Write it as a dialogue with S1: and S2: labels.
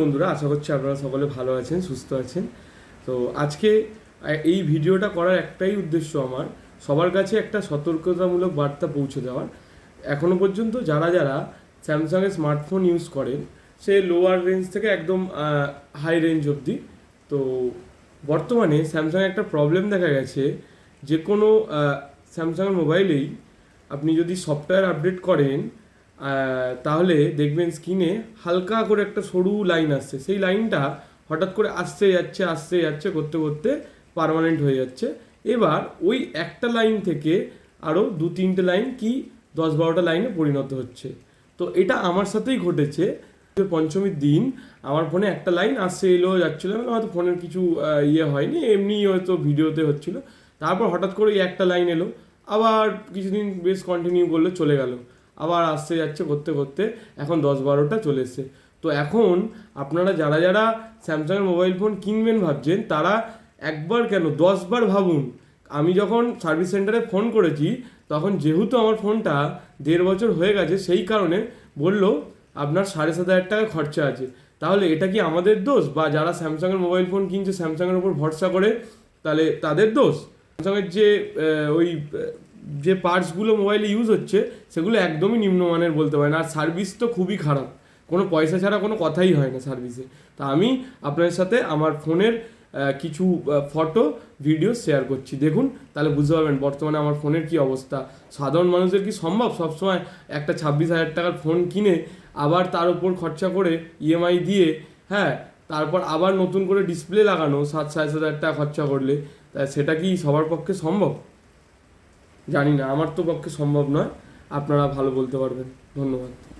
S1: বন্ধুরা, আশা করছি আপনারা সকলে ভালো আছেন, সুস্থ আছেন। তো আজকে এই ভিডিওটা করার একটাই উদ্দেশ্য আমার, সবার কাছে একটা সতর্কতামূলক বার্তা পৌঁছে দেওয়ার। এখনও পর্যন্ত যারা যারা স্যামসাংয়ের স্মার্টফোন ইউজ করেন, সে লোয়ার রেঞ্জ থেকে একদম হাই রেঞ্জ অবধি। তো বর্তমানে স্যামসাংয়ে একটা প্রবলেম দেখা গেছে যে কোনো স্যামসাংয়ের মোবাইলেই আপনি যদি সফটওয়্যার আপডেট করেন তাহলে দেখবেন স্ক্রিনে হালকা করে একটা সরু লাইন আসছে। সেই লাইনটা হঠাৎ করে আসতে যাচ্ছে আসতে যাচ্ছে, করতে করতে পার্মানেন্ট হয়ে যাচ্ছে। এবার ওই একটা লাইন থেকে আরও দু তিনটে লাইন কি দশ বারোটা লাইনে পরিণত হচ্ছে। তো এটা আমার সাথেই ঘটেছে। পঞ্চমীর দিন আমার ফোনে একটা লাইন আসছে, এলো, যাচ্ছিল মানে হয়তো ফোনের কিছু ইয়ে হয়নি, এমনি হয়তো ভিডিওতে হচ্ছিল। তারপর হঠাৎ করে একটা লাইন এলো, আবার কিছুদিন বেশ কন্টিনিউ করলে, চলে গেল। আবার আসতে যাচ্ছে করতে করতে। এখন দশ বারোটা চলে এসছে। তো এখন আপনারা যারা যারা স্যামসাংয়ের মোবাইল ফোন কিনবেন ভাবছেন, তারা একবার কেন, দশবার ভাবুন। আমি যখন সার্ভিস সেন্টারে ফোন করেছি, তখন যেহেতু আমার ফোনটা দেড় বছর হয়ে গেছে, সেই কারণে বলল, আপনার সাড়ে সাত হাজার টাকা খরচা আছে। তাহলে এটা কি আমাদের দোষ? বা যারা স্যামসাংয়ের মোবাইল ফোন কিনছে, স্যামসাংয়ের উপর ভরসা করে, তাহলে তাদের দোষ? স্যামসাংয়ের যে ওই যে পার্টসগুলো মোবাইলে ইউজ হচ্ছে, সেগুলো একদমই নিম্নমানের বলতে পারেন। আর সার্ভিস তো খুবই খারাপ। কোনো পয়সা ছাড়া কোনো কথাই হয় না সার্ভিসে তা আমি আপনাদের সাথে আমার ফোনের কিছু ফটো ভিডিও শেয়ার করছি। দেখুন, তাহলে বুঝতে পারবেন বর্তমানে আমার ফোনের কি অবস্থা। সাধারণ মানুষের কি সম্ভব? সবসময় একটা ছাব্বিশ হাজার টাকার ফোন কিনে আবার তার উপর খরচা করে ইএমআই দিয়ে হ্যাঁ তারপর আবার নতুন করে ডিসপ্লে লাগানো, সাত, সাড়ে সাত হাজার টাকা খরচা করলে, তা সেটা কি সবার পক্ষে সম্ভব? জানি না আমার তো পক্ষে সম্ভব নয়। আপনারা ভালো বলতে পারবেন। ধন্যবাদ।